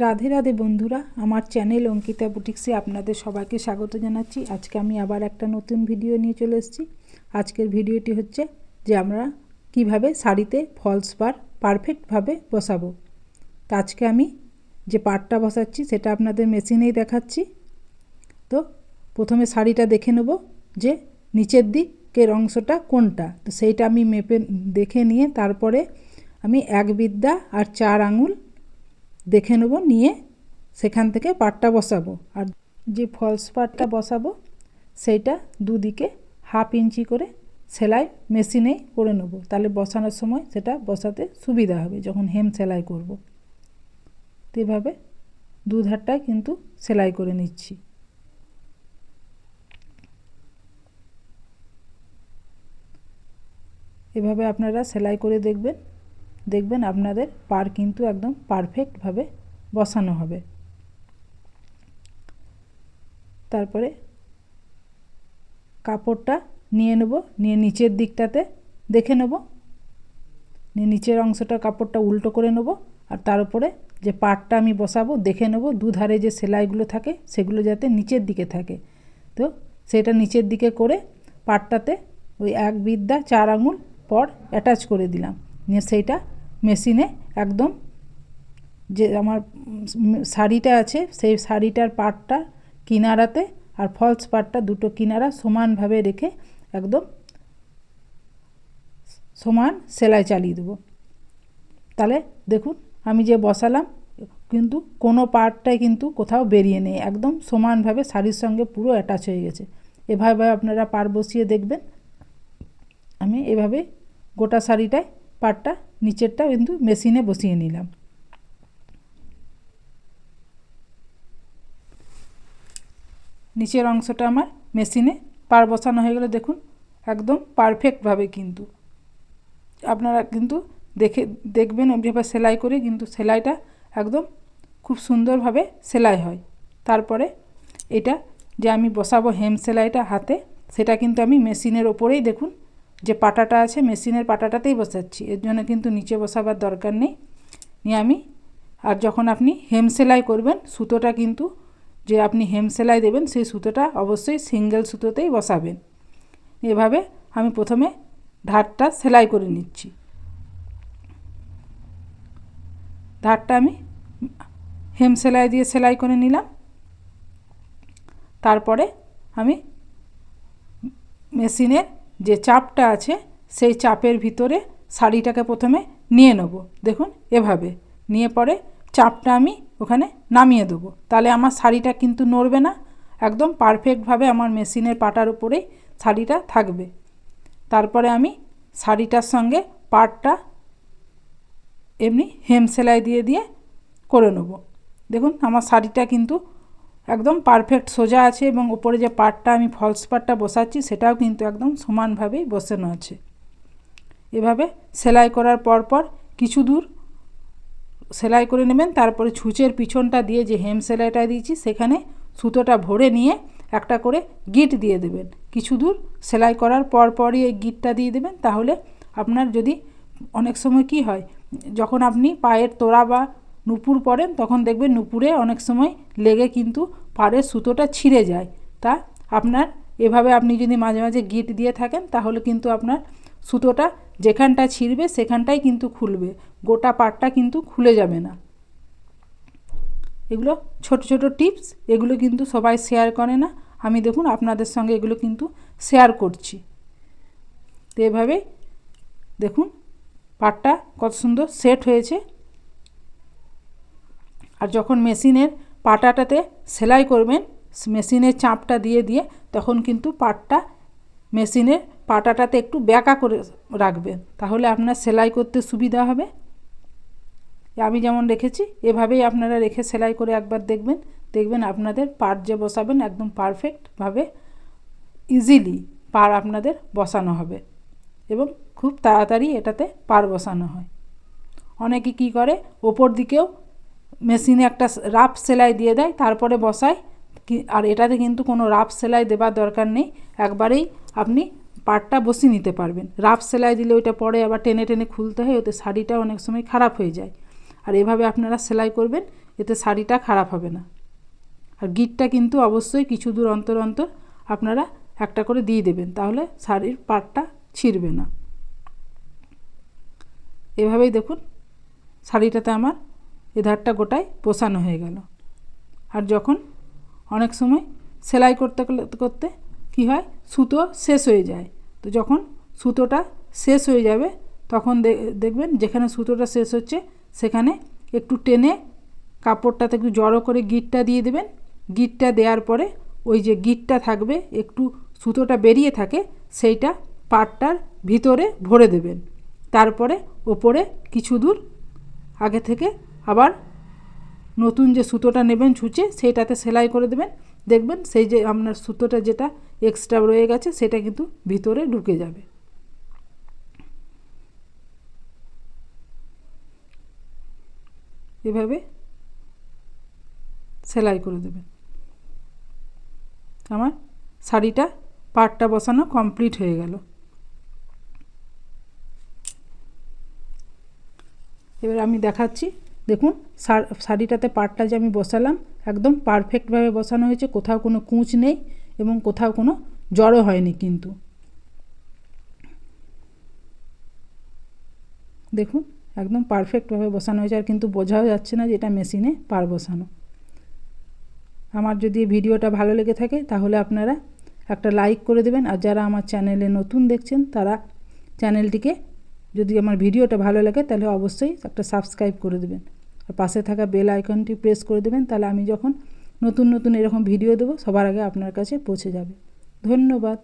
রাধে রাধে বন্ধুরা, আমার চ্যানেল অঙ্কিতা বুটিক্সে আপনাদের সবাইকে স্বাগত জানাচ্ছি। আজকে আমি আবার একটা নতুন ভিডিও নিয়ে চলে এসেছি। আজকের ভিডিওটি হচ্ছে যে আমরা কীভাবে শাড়িতে ফলস পার পারফেক্টভাবে বসাবো। তো আজকে আমি যে পারটা বসাচ্ছি, সেটা আপনাদের মেশিনেই দেখাচ্ছি। তো প্রথমে শাড়িটা দেখে নেব যে নিচের দিকের অংশটা কোনটা। তো সেইটা আমি মেপে দেখে নিয়ে তারপরে আমি এক বিদ্যা আর চার আঙুল দেখে নেব, নিয়ে সেখান থেকে পাটটা বসাবো। আর যে ফলস পাটটা বসাবো, সেইটা দুদিকে হাফ ইঞ্চি করে সেলাই মেশিনেই করে নেব। তাহলে বসানোর সময় সেটা বসাতে সুবিধা হবে যখন হেম সেলাই করব। তো এভাবে দুধারটায় কিন্তু সেলাই করে নিচ্ছি। এভাবে আপনারা সেলাই করে দেখবেন। দেখবেন আপনাদের পার কিন্তু একদম পারফেক্টভাবে বসানো হবে। তারপরে কাপড়টা নিয়ে নেব, নিয়ে নিচের দিকটাতে দেখে নেব। নিয়ে নিচের অংশটা কাপড়টা উল্টো করে নেব আর তার উপরে যে পাটটা আমি বসাবো দেখে নেব দুধারে যে সেলাইগুলো থাকে সেগুলো যাতে নিচের দিকে থাকে। তো সেটা নিচের দিকে করে পাটটাতে ওই এক বিদ্যা চার আঙুল পর অ্যাটাচ করে দিলাম। নিয়ে সেইটা মেশিনে একদম যে আমার শাড়িটা আছে, সেই শাড়িটার পাটটা কিনারাতে আর ফলস পাটটা দুটো কিনারা সমানভাবে রেখে একদম সমান সেলাই চালিয়ে দেবো। তাহলে দেখুন, আমি যে বসালাম, কিন্তু কোনো পার্টটাই কিন্তু কোথাও বেরিয়ে নেই, একদম সমানভাবে শাড়ির সঙ্গে পুরো অ্যাটাচ হয়ে গেছে। এভাবে আপনারা পার বসিয়ে দেখবেন। আমি এভাবে গোটা শাড়িটায় পাটটা নিচেরটা কিন্তু মেশিনে বসিয়ে নিলাম। নিচের অংশটা আমার মেশিনে পার বসানো হয়ে গেলে দেখুন একদম পারফেক্টভাবে কিন্তু। আপনারা কিন্তু দেখে, দেখবেন ওইভাবে সেলাই করে কিন্তু সেলাইটা একদম খুব সুন্দরভাবে সেলাই হয়। তারপরে এটা যে আমি বসাবো হেম সেলাইটা হাতে, সেটা কিন্তু আমি মেশিনের ওপরেই দেখুন যে পাটাটা আছে, মেশিনের পাটাটাতেই বসাচ্ছি। এর জন্য কিন্তু নিচে বসাবার দরকার নেই। নিয়ে আমি, আর যখন আপনি হেম সেলাই করবেন, সুতোটা কিন্তু, যে আপনি হেম সেলাই দেবেন, সেই সুতোটা অবশ্যই সিঙ্গেল সুতোতেই বসাবেন। এভাবে আমি প্রথমে ধারটা সেলাই করে নিচ্ছি। ধারটা আমি হেম সেলাই দিয়ে সেলাই করে নিলাম। তারপরে আমি মেশিনের যে চাপটা আছে, সেই চাপের ভিতরে শাড়িটাকে প্রথমে নিয়ে নেব। দেখুন, এভাবে। নিয়ে পরে চাপটা আমি ওখানে নামিয়ে দেবো। তাহলে আমার শাড়িটা কিন্তু নড়বে না। একদম পারফেক্টভাবে আমার মেশিনের পাটার উপরেই শাড়িটা থাকবে। তারপরে আমি শাড়িটার সঙ্গে পাটটা এমনি হেম সেলাই দিয়ে দিয়ে করে নেব। দেখুন, আমার শাড়িটা কিন্তু একদম পারফেক্ট সোজা আছে এবং উপরে যে পাটটা আমি ফলস পাটটা বসাচ্ছি, সেটাও কিন্তু একদম সমানভাবেই বসানো আছে। এভাবে সেলাই করার পর পর কিছু দূর সেলাই করে নেবেন, তারপরে ছুঁচের পিছনটা দিয়ে যে হেম সেলাইটা দিয়েছি, সেখানে সুতোটা ভরে নিয়ে একটা করে গিট দিয়ে দেবেন। কিছু দূর সেলাই করার পর পরই এই গিটটা দিয়ে দেবেন, তাহলে আপনার যদি অনেক সময় কি হয়, যখন আপনি পায়ের তোড়া বা নুপুর পরেন, তখন দেখবেন নুপুরে অনেক সময় লেগে কিন্তু পাড়ের সুতোটা ছিঁড়ে যায়। তা আপনার, এভাবে আপনি যদি মাঝে মাঝে গিট দিয়ে থাকেন, তাহলে কিন্তু আপনার সুতোটা যেখানটা ছিঁড়বে, সেখানটাই কিন্তু খুলবে। গোটা পাটটা কিন্তু খুলে যাবে না। এগুলো ছোট ছোট টিপস, এগুলো কিন্তু সবাই শেয়ার করে না। আমি দেখুন আপনাদের সঙ্গে এগুলো কিন্তু শেয়ার করছি। তো এভাবে দেখুন পাটটা কত সুন্দর সেট হয়েছে। আর যখন মেশিনের পাটাটাতে সেলাই করবেন, মেশিনের চাপটা দিয়ে দিয়ে তখন কিন্তু পাটটা, মেশিনের পাটাটাতে একটু ব্যাকা করে রাখবেন। তাহলে আপনার সেলাই করতে সুবিধা হবে। আমি যেমন রেখেছি, এভাবেই আপনারা রেখে সেলাই করে একবার দেখবেন। দেখবেন আপনাদের পার যে বসাবেন একদম পারফেক্টভাবে ইজিলি পার আপনাদের বসানো হবে এবং খুব তাড়াতাড়ি এটাতে পার বসানো হয়। অনেকে কি করে, ওপর দিকেও মেশিনে একটা রাফ সেলাই দিয়ে দেয়, তারপরে বসায়। আর এটাতে কিন্তু কোনো রাফ সেলাই দেবার দরকার নেই। একবারেই আপনি পাটটা বসিয়ে নিতে পারবেন। রাফ সেলাই দিলে ওইটা পরে আবার টেনে টেনে খুলতে হয়, ওতে শাড়িটা অনেক সময় খারাপ হয়ে যায়। আর এভাবে আপনারা সেলাই করবেন, এতে শাড়িটা খারাপ হবে না। আর গিটটা কিন্তু অবশ্যই কিছু দূর অন্তর অন্তর আপনারা একটা করে দিয়ে দেবেন, তাহলে শাড়ির পাড়টা ছিঁড়বে না। এভাবেই দেখুন, শাড়িটাতে আমার এধারটা গোটায় পোষানো হয়ে গেল। আর যখন অনেক সময় সেলাই করতে করতে- কী হয়? সুতো শেষ হয়ে যায়। তো যখন সুতোটা শেষ হয়ে যাবে, তখন দেখবেন যেখানে সুতোটা শেষ হচ্ছে, সেখানে একটু টেনে কাপড়টাতে একটু জড়ো করে গিটটা দিয়ে দেবেন। গিটটা দেওয়ার পরে ওই যে গিটটা থাকবে, একটু সুতোটা বেরিয়ে থাকে, সেইটা পাটটার ভিতরে ভরে দেবেন। তারপরে ওপরে কিছু দূর আগে থেকে আবার নতুন যে সুতোটা নেবেন ছুঁচে, সেইটাতে সেলাই করে দেবেন। দেখবেন সেই যে আপনার সুতোটা যেটা এক্সট্রা রয়ে গেছে, সেটা কিন্তু ভিতরে ঢুকে যাবে। এভাবে সেলাই করে দেবেন। আমার শাড়িটা, পাটটা বসানো কমপ্লিট হয়ে গেল। এবার আমি দেখাচ্ছি দেখুন শাড়িটাতে পাটটা যে আমি বসালাম, একদম পারফেক্টভাবে বসানো হয়েছে, কোথাও কোনো কুঁচ নেই এবং কোথাও কোনো জড়ো হয়নি কিন্তু। দেখুন, একদম পারফেক্টভাবে বসানো হয়েছে, আর কিন্তু বোঝাও যাচ্ছে না যে এটা মেশিনে পার বসানো। আমার যদি ভিডিওটা ভালো লেগে থাকে, তাহলে আপনারা একটা লাইক করে দেবেন, আর যারা আমার চ্যানেলে নতুন দেখছেন, তারা চ্যানেলটিকে যদি আমার ভিডিওটা ভালো লাগে, তাহলে অবশ্যই একটা সাবস্ক্রাইব করে দেবেন। আর পাশে থাকা বেল আইকনটি প্রেস করে দেবেন, তাহলে আমি যখন নতুন নতুন এরকম ভিডিও দেবো, সবার আগে আপনার কাছে পৌঁছে যাবে। ধন্যবাদ।